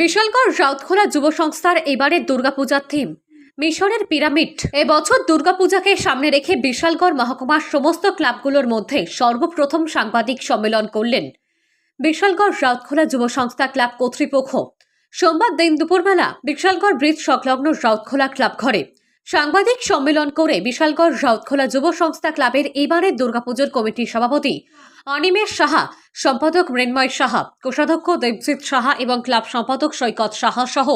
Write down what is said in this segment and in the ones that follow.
বিশালগড় রাউতখোলা যুব সংস্থার এবারের দুর্গাপূজার থিম মিশরের পিরামিড। এবছর দুর্গাপূজাকে সামনে রেখে বিশালগড় মহকুমার সমস্ত ক্লাবগুলোর মধ্যে সর্বপ্রথম সাংবাদিক সম্মেলন করলেন বিশালগড় রাউতখোলা যুব সংস্থা ক্লাব কর্তৃপক্ষ। সোমবার দিন দুপুরবেলা বিশালগড় ব্রিজ সংলগ্ন রাউতখোলা ক্লাব ঘরে সাংবাদিক সম্মেলন করে বিশালগড় রাউতখোলা যুব সংস্থা ক্লাবের এবারের দুর্গাপুজোর কমিটির সভাপতি অনিমেষ সাহা, সম্পাদক মৃন্ময় সাহা, কোষাধ্যক্ষ দেবজিৎ সাহা এবং ক্লাব সম্পাদক সৈকত সাহা সহ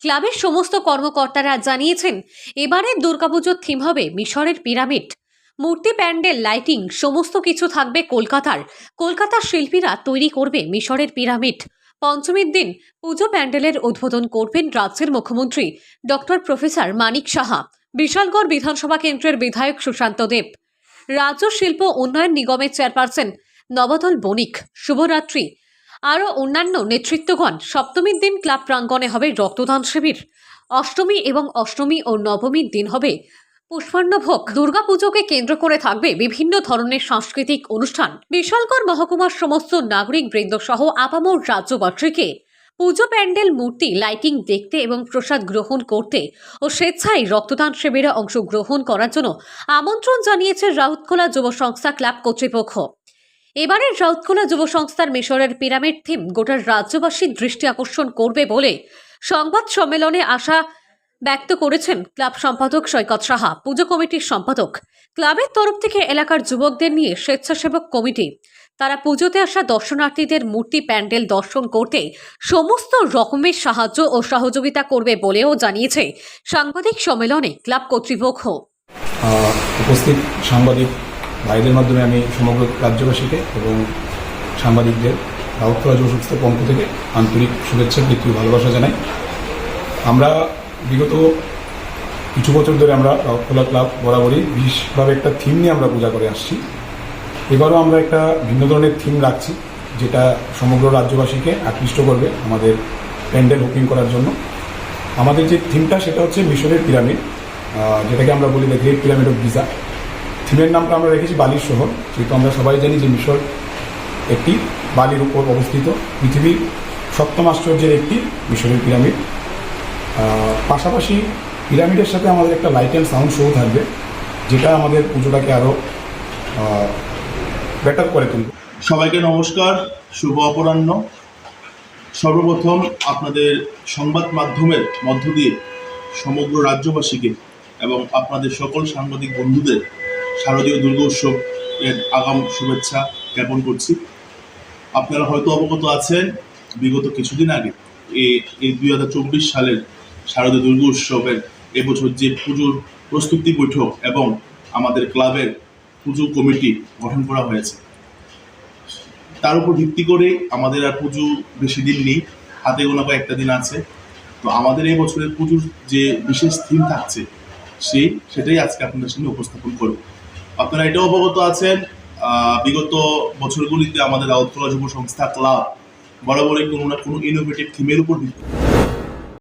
ক্লাবের সমস্ত কর্মকর্তারা জানিয়েছেন এবারের দুর্গাপুজোর থিম হবে মিশরের পিরামিড। মূর্তি, প্যান্ডেল, লাইটিং, সমস্ত কিছু থাকবে কলকাতার। কলকাতার শিল্পীরা তৈরি করবে মিশরের পিরামিড। পঞ্চমীর দিন পুজো প্যান্ডেলের উদ্বোধন করবেন রাজ্যের মুখ্যমন্ত্রী ডক্টর প্রফেসর মানিক সাহা। বিশালগড় বিধানসভা কেন্দ্রের বিধায়ক সুশান্ত দেব। রাজ্য শিল্প উন্নয়ন নিগমের চেয়ারপারসন নবদল বণিক, শুভরাত্রি। আরও অন্যান্য নেতৃত্বগণ, সপ্তমীর দিন ক্লাব প্রাঙ্গণে হবে রক্তদান শিবির। অষ্টমী এবং অষ্টমী ও নবমীর দিন হবে পুষ্পান্নভোগ দুর্গাপুজোকে কেন্দ্র করে থাকবে বিভিন্ন ধরনের সাংস্কৃতিক অনুষ্ঠান। বিশালগড় মহকুমার সমস্ত নাগরিক বৃন্দ সহ আপামর রাজ্যবাসীকে পুজো প্যান্ডেল, মূর্তি, লাইটিং দেখতে এবং প্রসাদ গ্রহণ করতে ও স্বেচ্ছায় রক্তদান শিবিরে অংশগ্রহণ করার জন্য আমন্ত্রণ জানিয়েছে রাউতখোলা যুব সংস্থা ক্লাব কর্তৃপক্ষ। এবারের রাউতখোলা যুব সংস্থার মিশরের পিরামিড থিম গোটার রাজ্যবাসীর দৃষ্টি আকর্ষণ করবে বলে সংবাদ সম্মেলনে আশা ব্যক্ত করেছেন ক্লাব সম্পাদক সৈকত সাহা, পুজো কমিটির সম্পাদক ক্লাবের তরফ থেকে এলাকার যুবকদের নিয়ে স্বেচ্ছাসেবক কমিটি। তারা পুজোতে আসা দর্শনার্থীদের মূর্তি, প্যান্ডেল দর্শন করতে সমস্ত রকমের সাহায্য ও সহযোগিতা করবে বলেও জানিয়েছে সাংবাদিক সম্মেলনে ক্লাব কর্তৃপক্ষ। উপস্থিত সাংবাদিক ভাইদের মাধ্যমে আমি সমগ্র রাজ্যবাসীকে এবং সাংবাদিকদের রাউতখোলা যুব সংস্থার পক্ষ থেকে আন্তরিক শুভেচ্ছা, প্রীতি ভালোবাসা জানাই। আমরা বিগত কিছু বছর ধরে আমরা রাউতখোলা ক্লাব বরাবরই বিশেষভাবে একটা থিম নিয়ে আমরা পূজা করে আসছি। এবারও আমরা একটা ভিন্ন ধরনের থিম রাখছি, যেটা সমগ্র রাজ্যবাসীকে আকৃষ্ট করবে আমাদের প্যান্ডেল বুকিং করার জন্য। আমাদের যে থিমটা সেটা হচ্ছে মিশরের পিরামিড যেটাকে আমরা বলি the great pyramid of Giza থিমের নামটা আমরা রেখেছি বালির শহর, যেহেতু আমরা সবাই জানি যে মিশর একটি বালির উপর অবস্থিত। পৃথিবীর সপ্তম আশ্চর্যের একটি মিশরের পিরামিড পাশাপাশি পিরামিডের সাথে আমাদের একটা লাইট অ্যান্ড সাউন্ড শো থাকবে, যেটা আমাদের পুজোটাকে আরও বেটার করে তুলবে। সবাইকে নমস্কার, শুভ অপরাহ্ন। সর্বপ্রথম আপনাদের সংবাদ মাধ্যমের মধ্য দিয়ে সমগ্র রাজ্যবাসীকে এবং আপনাদের সকল সাংবাদিক বন্ধুদের শারদীয় দুর্গোৎসব এর আগাম শুভেচ্ছা জ্ঞাপন করছি। আপনারা হয়তো অবগত আছেন, বিগত কিছুদিন আগে এই দুই হাজার চব্বিশ সালের শারদীয় দুর্গোৎসবের এবছর যে পুজোর প্রস্তুতি বৈঠক এবং আমাদের ক্লাবের পুজো কমিটি গঠন করা হয়েছে, তার উপর ভিত্তি করে আমাদের আর পুজো বেশি দিন নেই, হাতে গোনা বা একটা দিন আছে। তো আমাদের এই বছরের পুজোর যে বিশেষ থিম থাকছে, সেই সেটাই আজকে আপনাদের সামনে উপস্থাপন করব। আপনারা এটাও অবগত আছেন বিগত বছরগুলিতে আমাদের রাউতখোলা যুব সংস্থা ক্লাব বরাবরই কোনো না কোনো ইনোভেটিভ থিমের উপর ভিত্তি